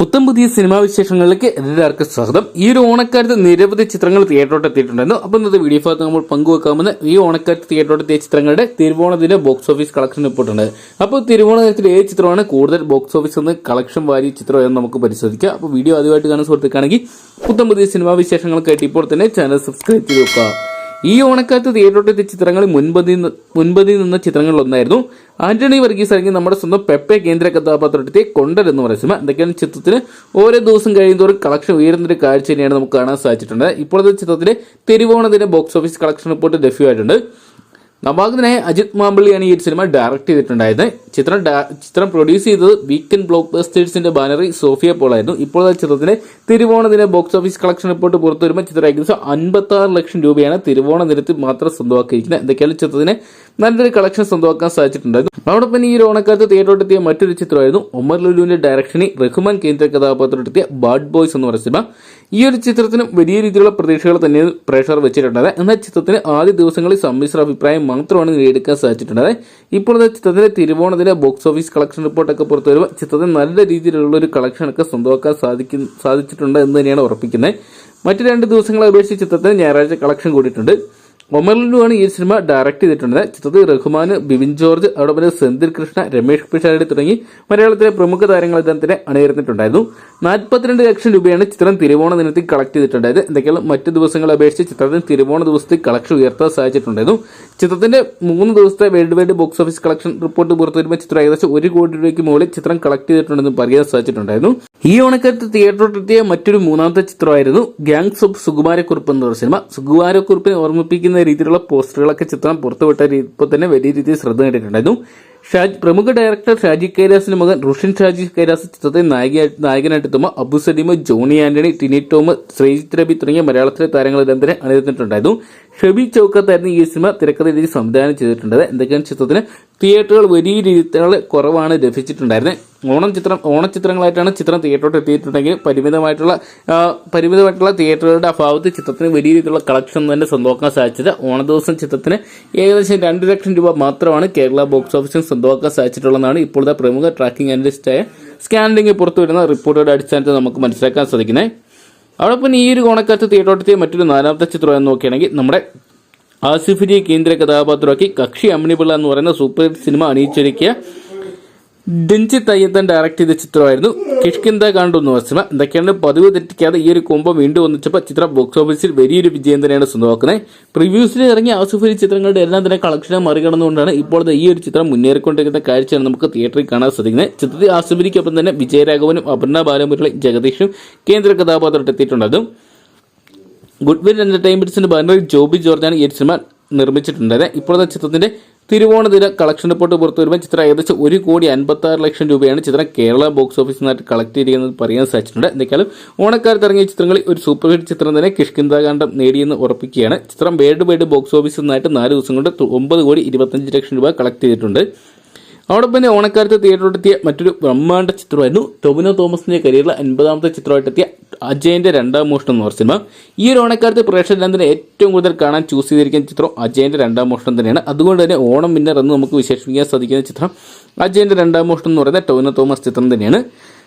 പുത്തം പുതിയ സിനിമാ വിശേഷങ്ങളിലേക്ക് എല്ലാവർക്കും സ്വാഗതം. ഈ ഒരു ഓണക്കാലത്ത് നിരവധി ചിത്രങ്ങൾ തിയേറ്ററോട്ട് എത്തിയിട്ടുണ്ടായിരുന്നു അപ്പോൾ ഇന്നത്തെ വീഡിയോ ഭാഗത്ത് നമ്മൾ പങ്കുവെക്കാമെന്ന് ഈ ഓണക്കാലത്ത് തിയേറ്ററോട്ട് എത്തിയ ചിത്രങ്ങളുടെ തിരുവോണത്തിന്റെ ബോക്സ് ഓഫീസ് കളക്ഷൻ റിപ്പോർട്ട് ഉണ്ട് അപ്പോൾ തിരുവോണ ദിനത്തിൽ ഏത് ചിത്രമാണ് കൂടുതൽ ബോക്സ് ഓഫീസിൽ നിന്ന് കളക്ഷൻ വാരി ചിത്രം എന്ന് നമുക്ക് പരിശോധിക്കാം. അപ്പോൾ വീഡിയോ ആദ്യമായിട്ട് കാണുന്ന സുഹൃത്തുക്കാണെങ്കിൽ പുത്തം പുതിയ സിനിമാ വിശേഷങ്ങൾക്കായിട്ട് ഇപ്പോൾ തന്നെ ചാനൽ സബ്സ്ക്രൈബ് ചെയ്ത് വെക്കുക. ഈ ഓണക്കാലത്ത് തിയേറ്ററോട്ട് എത്തിയ ചിത്രങ്ങൾ മുൻപതി മുൻപതിൽ നിന്ന ചിത്രങ്ങളിലൊന്നായിരുന്നു ആന്റണി വർഗീസ് അല്ലെങ്കിൽ നമ്മുടെ സ്വന്തം പെപ്പെ കേന്ദ്ര കഥാപാത്രത്തെ കൊണ്ടർ എന്ന് പറയുന്ന സിനിമ. എന്തൊക്കെയാണ് ചിത്രത്തിന് ഓരോ ദിവസം കഴിയുന്നതോറും കളക്ഷൻ ഉയരുന്നൊരു കാഴ്ച തന്നെയാണ് നമുക്ക് കാണാൻ സാധിച്ചിട്ടുണ്ട്. ഇപ്പോഴത്തെ ചിത്രത്തിന് തിരുവോണത്തിന്റെ ബോക്സ് ഓഫീസ് കളക്ഷൻ റിപ്പോർട്ട് ലഭ്യമായിട്ടുണ്ട്. നവാഗതനായ അജിത് മാമ്പള്ളിയാണ് ഈ സിനിമ ഡയറക്ട് ചെയ്തിട്ടുണ്ടായത്. ചിത്രം ചിത്രം പ്രൊഡ്യൂസ് ചെയ്തത് വീക്കെൻഡ് ബ്ലോക്ക് ബസ്റ്റേഴ്സിന്റെ ബാനറിൽ സോഫിയ പോൾ ആയിരുന്നു ആ ചിത്രത്തിന്റെ തിരുവോണ ദിന ബോക്സ് ഓഫീസ് കളക്ഷൻ റിപ്പോർട്ട് പുറത്തു വരുമ്പോൾ ചിത്രം ഏകദേശം അൻപത്തി ആറ് ലക്ഷം രൂപയാണ് തിരുവോണ ദിനത്തിൽ മാത്രം സ്വന്തമാക്കിയിരിക്കുന്നത്. എന്തൊക്കെയാണ് ചിത്രത്തിന് നല്ലൊരു കളക്ഷൻ സ്വന്തമാക്കാൻ സാധിച്ചിട്ടുണ്ടായിരുന്നു. അതോടൊപ്പം ഈ ഒരു ഓണക്കാലത്ത് തിയേറ്ററോട്ടെത്തിയ മറ്റൊരു ചിത്രമായിരുന്നു. ഒമർ ലുലുവിന്റെ ഡയറക്ഷനിൽ റഹ്മാൻ കേന്ദ്ര കഥാപാത്രത്തിലെത്തിയ ബാഡ് ബോയ്സ് എന്ന് പറയുന്ന സിനിമ. ഈ ഒരു ചിത്രത്തിനും വലിയ രീതിയിലുള്ള പ്രതീക്ഷകൾ തന്നെ പ്രേക്ഷകർ വെച്ചിട്ടുണ്ടായത്. എന്നാൽ ചിത്രത്തിന് ആദ്യ ദിവസങ്ങളിൽ സമ്മിശ്ര അഭിപ്രായം മാത്രമാണ് നേടിയെടുക്കാൻ സാധിച്ചിട്ടുണ്ടത് ഇപ്പോൾ ചിത്രത്തിന്റെ തിരുവോണത്തിലെ ബോക്സ് ഓഫീസ് കളക്ഷൻ റിപ്പോർട്ടൊക്കെ പുറത്തു വരുമ്പോൾ ചിത്രത്തിന് നല്ല രീതിയിലുള്ള ഒരു കളക്ഷനൊക്കെ സ്വന്തമാക്കാൻ സാധിക്കും സാധിച്ചിട്ടുണ്ട് എന്ന് തന്നെയാണ് ഉറപ്പിക്കുന്നത്. മറ്റു രണ്ട് ദിവസങ്ങളെ അപേക്ഷിച്ച് ചിത്രത്തിന് ഞായറാഴ്ച കളക്ഷൻ കൂടിയിട്ടുണ്ട്. ഒമർലുവാണ് ഈ സിനിമ ഡയറക്ട് ചെയ്തിട്ടുള്ളത്. ചിത്രത്തിൽ റഹ്മാൻ ബിബിൻ ജോർജ് അതോടൊപ്പം സെന്തിൽ കൃഷ്ണ രമേഷ് പിഷാരടി തുടങ്ങി മലയാളത്തിലെ പ്രമുഖ താരങ്ങൾ ഇദ്ദേഹത്തിന് അണിയിരുന്നിട്ടുണ്ടായിരുന്നു നാൽപ്പത്തിരണ്ട് ലക്ഷം രൂപയാണ് ചിത്രം തിരുവോണ ദിനത്തിൽ കളക്ട് ചെയ്തിട്ടുണ്ടായത്. എന്തൊക്കെയാണ് മറ്റു ദിവസങ്ങളെ അപേക്ഷിച്ച് ചിത്രത്തിന് തിരുവോണ ദിവസത്തിൽ കളക്ഷൻ ഉയർത്താൻ സാധിച്ചിട്ടുണ്ടായിരുന്നു. ചിത്രത്തിന്റെ മൂന്ന് ദിവസത്തെ world wide box office collection report പുറത്തു വരുമ്പോൾ ചിത്രം ഏകദേശം ഒരു കോടി രൂപയ്ക്ക് മുകളിൽ ചിത്രം കളക്ട് ചെയ്തിട്ടുണ്ടെന്ന് പറയാൻ സാധിച്ചിട്ടുണ്ടായിരുന്നു. ഈ ഓണക്കാലത്ത് തിയേറ്ററിലെത്തിയ മറ്റൊരു മൂന്നാമത്തെ ചിത്രമായിരുന്നു ഗാങ്സ് ഓഫ് സുകുമാരക്കുറിപ്പ് എന്ന സിനിമ. സുകുമാരക്കുറിപ്പിനെ ഓർമ്മിപ്പിക്കുന്ന രീതിയിലുള്ള പോസ്റ്ററുകളൊക്കെ ചിത്രം പുറത്തുവിട്ട ഇപ്പോൾ തന്നെ വലിയ രീതിയിൽ ശ്രദ്ധ നേടിയിട്ടുണ്ടായിരുന്നു. ഷാജ് പ്രമുഖ ഡയറക്ടർ ഷാജി കൈലാസിന്റെ മകൻ റുഷിൻ ഷാജി കൈലാസ് ചിത്രത്തിൽ നായിക നായകനായിട്ട് എത്തുമ്പോൾ അബു സലീം ജോണി ആന്റണി ടിനി ടോം ശ്രീജിത്ത് രവി തുടങ്ങിയ മലയാളത്തിലെ താരങ്ങളെല്ലാം തന്നെ അണിനിരന്നിട്ടുണ്ടായിരുന്നു. ഷെബി ചൌക്കത്തായിരുന്നു ഈ സിനിമ തിരക്കഥ സംവിധാനം ചെയ്തിട്ടുണ്ട് എന്തൊക്കെയാണ് ചിത്രത്തിന്? തിയേറ്ററുകൾ വലിയ രീതിയിൽ കുറവാണ് ലഭിച്ചിട്ടുണ്ടായിരുന്നത്. ഓണം ചിത്രം ഓണച്ചിത്രങ്ങളായിട്ടാണ് ചിത്രം തിയേറ്ററോട്ട് എത്തിയിട്ടുണ്ടെങ്കിൽ പരിമിതമായിട്ടുള്ള പരിമിതമായിട്ടുള്ള തിയേറ്ററുകളുടെ അഭാവത്തിൽ ചിത്രത്തിന് വലിയ രീതിയിലുള്ള കളക്ഷൻ തന്നെ സ്വന്തമാക്കാൻ സാധിച്ചത്. ഓണ ദിവസം ചിത്രത്തിന് ഏകദേശം രണ്ട് ലക്ഷം രൂപ മാത്രമാണ് കേരള ബോക്സ് ഓഫീസിൽ സ്വന്തമാക്കാൻ സാധിച്ചിട്ടുള്ളതാണ് ഇപ്പോഴത്തെ പ്രമുഖ ട്രാക്കിംഗ് അനലിസ്റ്റായ സ്കാൻഡിംഗ് പുറത്തു വരുന്ന റിപ്പോർട്ടുകളുടെ അടിസ്ഥാനത്തിൽ നമുക്ക് മനസ്സിലാക്കാൻ സാധിക്കുന്നത് അതോടൊപ്പം ഈ ഒരു ഓണക്കാലത്ത് തിയേറ്റോട്ടത്തെ മറ്റൊരു നാലാമത്തെ ചിത്രം എന്ന് നോക്കുകയാണെങ്കിൽ നമ്മുടെ ആസിഫിനെ കേന്ദ്ര കഥാപാത്രമാക്കി കക്ഷി അമ്മിണിപിള്ള എന്ന് പറയുന്ന സൂപ്പർ ഹിറ്റ് സിനിമ അണിയിച്ചൊരുക്കിയ രഞ്ജിത്ത് അയ്യത്തൻ ഡയറക്ട് ചെയ്ത ചിത്രമായിരുന്നു. കിഷ്കിന്ത കാണ്ടു എന്ന് പറഞ്ഞ സിനിമ. എന്തൊക്കെയാണ് പതിവ് തെറ്റിക്കാതെ ഈ ഒരു കുംഭം വീണ്ടും ഒന്നിച്ചപ്പോൾ ചിത്രം ബോക്സ് ഓഫീസിൽ വലിയൊരു വിജയം തന്നെയാണ് സ്വന്തമാക്കുന്നത് പ്രിവ്യൂസിൽ ഇറങ്ങിയ ആസിഫലി ചിത്രങ്ങളുടെ എല്ലാം തന്നെ കളക്ഷനെ മറികടന്നുകൊണ്ടാണ് ഇപ്പോൾ ഈ ഒരു ചിത്രം മുന്നേറിക്കൊണ്ടിരിക്കുന്ന കാഴ്ചയാണ് നമുക്ക് തിയേറ്ററിൽ കാണാൻ സാധിക്കുന്നത്. ചിത്രത്തിൽ ആസിഫലിക്കൊപ്പം തന്നെ വിജയരാഘവനും അപർണ ബാലമുരളി ജഗദീഷും കേന്ദ്ര കഥാപാത്രത്തിൽ എത്തിയിട്ടുണ്ടായിരുന്നു ഗുഡ്വിൽ എന്റർടൈൻമെന്റ്സിന്റെ ബാനറിൽ ജോബി ജോർജാണ് ഈ സിനിമ നിർമ്മിച്ചിട്ടുണ്ടായത്. ഇപ്പോഴത്തെ ചിത്രത്തിന്റെ തിരുവോണ ദിന കളക്ഷൻ റിപ്പോർട്ട് പുറത്തു വരുമ്പോൾ ചിത്രം ഏകദേശം ഒരു കോടി അൻപത്തി ആറ് ലക്ഷം രൂപയാണ് ചിത്രം കേരള ബോക്സ് ഓഫീസിൽ നിന്നായിട്ട് കളക്ട് ചെയ്തിരിക്കുന്നത് പറയാൻ സാധിച്ചിട്ടുണ്ട്. എന്തൊക്കെയാലും ഓണക്കാലത്ത് ഇറങ്ങിയ ചിത്രങ്ങളിൽ ഒരു സൂപ്പർ ഹിറ്റ് ചിത്രം തന്നെ കിഷ്കിന്താകാന്ഡം നേടിയെന്ന് ഉറപ്പിക്കുകയാണ്. ചിത്രം വേൾഡ് വൈഡ് ബോക്സ് ഓഫീസിൽ നിന്നായിട്ട് നാല് ദിവസം കൊണ്ട് ഒമ്പത് കോടി ഇരുപത്തഞ്ച് ലക്ഷം രൂപ കളക്ട് ചെയ്തിട്ടുണ്ട്. അവിടെ പിന്നെ ഓണക്കാലത്ത് തിയേറ്ററിലെത്തിയ മറ്റൊരു ബ്രഹ്മാണ്ഡ ചിത്രമായിരുന്നു. ടൊബിനോ തോമസിന്റെ കരിയറിലെ അൻപതാമത്തെ ചിത്രമായിട്ടെത്തിയ അജയന്റെ രണ്ടാം മോഷണം എന്ന് പറഞ്ഞ സിനിമ. ഈ ഒരു ഓണക്കാലത്ത് പ്രേക്ഷകരെ തന്നെ ഏറ്റവും കൂടുതൽ കാണാൻ ചൂസ് ചെയ്തിരിക്കുന്ന ചിത്രം അജയന്റെ രണ്ടാം മോഷണം തന്നെയാണ്. അതുകൊണ്ട് തന്നെ ഓണം വിന്നർ എന്ന് നമുക്ക് വിശേഷിപ്പിക്കാൻ സാധിക്കുന്ന ചിത്രം അജയന്റെ രണ്ടാം മോഷണം എന്ന് പറയുന്ന ടോന തോമസ് ചിത്രം തന്നെയാണ്.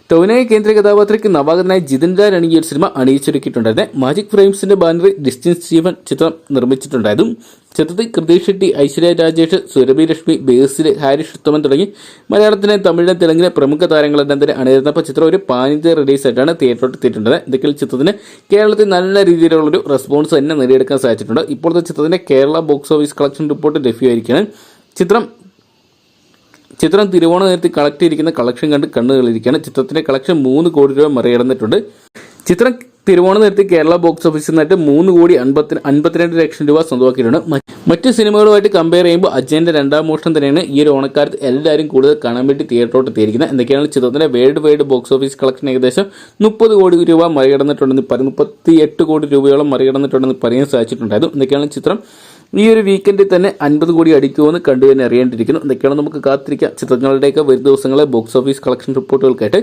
ടൊവിനോയെ കേന്ദ്ര കഥാപാത്രയ്ക്ക് നവാഗതനായ ജിതിൻ ലാൽ അണിയ ഒരു സിനിമ അണിയിച്ചൊരുക്കിയിട്ടുണ്ടായിരുന്നത് മാജിക് ഫ്രെയിംസിന്റെ ബാനറിൽ ഡിസ്റ്റിൻ സ്റ്റീവൻ ചിത്രം നിർമ്മിച്ചിട്ടുണ്ടായിരുന്നു. ചിത്രത്തിൽ കൃതീഷ് ഷെട്ടി ഐശ്വര്യ രാജേഷ് സുരഭി ലക്ഷ്മി ബേസിൽ ഹാരിഷ് ഉത്തമൻ തുടങ്ങി. മലയാളത്തിലെ തമിഴിലെ തെലുങ്കിലെ പ്രമുഖ താരങ്ങളെല്ലാം തന്നെ അണിയിരുന്നപ്പോൾ ചിത്രം ഒരു പാനിന്റെ റിലീസ് ആയിട്ടാണ് തിയേറ്ററിൽ എത്തിയിട്ടുള്ളത്. ഇതൊക്കെ ചിത്രത്തിന് കേരളത്തിൽ നല്ല രീതിയിലുള്ളൊരു റെസ്പോൺസ് തന്നെ നേടിയെടുക്കാൻ സാധിച്ചിട്ടുണ്ട്. ഇപ്പോഴത്തെ ചിത്രത്തിന്റെ Kerala box office collection report ലഭ്യമായിരിക്കുകയാണ്. ചിത്രം ചിത്രം തിരുവോണ നേരത്തിൽ കളക്ട് ചെയ്തിരിക്കുന്ന കളക്ഷൻ കണ്ട് കണ്ണുകളിരിക്കുകയാണ്. ചിത്രത്തിന്റെ കളക്ഷൻ മൂന്ന് കോടി രൂപ മറികടന്നിട്ടുണ്ട്. ചിത്രം തിരുവോണ നേരത്തിൽ കേരള ബോക്സ് ഓഫീസിൽ നിന്നായിട്ട് മൂന്ന് കോടി അൻപത്തി അൻപത്തിരണ്ട് ലക്ഷം രൂപ സ്വന്തമാക്കിയിട്ടുണ്ട്. മറ്റ് സിനിമകളുമായിട്ട് കമ്പയർ ചെയ്യുമ്പോൾ അജയന്റെ രണ്ടാം മോഷണം തന്നെയാണ് ഈ ഒരു ഓണക്കാലത്ത് എല്ലാവരും കൂടുതൽ കാണാൻ വേണ്ടി തിയേറ്ററോട്ട് എത്തിയിരിക്കുന്നത്. എന്തൊക്കെയാണ് ചിത്രത്തിന്റെ world wide box office collection ഏകദേശം മുപ്പത് കോടി രൂപ മറികടന്നിട്ടുണ്ടെന്ന് പറയും മുപ്പത്തി എട്ട് കോടി രൂപയോളം മറികടന്നിട്ടുണ്ടെന്ന് പറയാൻ സാധിച്ചിട്ടുണ്ടായിരുന്നു. എന്തൊക്കെയാണ് ചിത്രം? ഈ ഒരു വീക്കെൻഡിൽ തന്നെ അൻപത് കോടി അടിക്കുമെന്ന് കണ്ടു തന്നെ അറിയേണ്ടിയിരിക്കുന്നു. എന്തൊക്കെയാണ് നമുക്ക് കാത്തിരിക്കാം. ചിത്രങ്ങളുടെയൊക്കെ വരും ദിവസങ്ങളെ ബോക്സ് ഓഫീസ് കളക്ഷൻ റിപ്പോർട്ടുകൾക്കായിട്ട്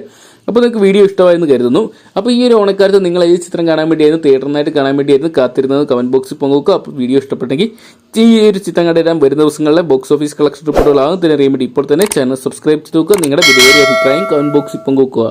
അപ്പോൾ നിങ്ങൾക്ക് വീഡിയോ ഇഷ്ടമായെന്ന് കരുതുന്നു. അപ്പോൾ ഈ ഒരു ഓണക്കാലത്ത് നിങ്ങൾ ഏത് ചിത്രം കാണാൻ വേണ്ടിയായിരുന്നു തിയേറ്ററിനായിട്ട് കാണാൻ വേണ്ടിയായിരുന്നു കാത്തിരുന്നത്. കമന്റ് ബോക്സിൽ പങ്കുവെക്കുക. അപ്പോൾ വീഡിയോ ഇഷ്ടപ്പെട്ടെങ്കിൽ ഈ ഒരു ചിത്രം കണ്ടെത്താൻ വരുന്ന ദിവസങ്ങളിലെ ബോക്സ് ഓഫീസ് കളക്ഷൻ റിപ്പോർട്ടുകളാകും തന്നെ അറിയാൻ വേണ്ടി ഇപ്പോൾ തന്നെ ചാനൽ സബ്സ്ക്രൈബ് ചെയ്ത് നോക്കുക. നിങ്ങളുടെ വിലയേറിയ അഭിപ്രായം കമന്റ് ബോക്സിൽ പങ്കുവെക്കുക.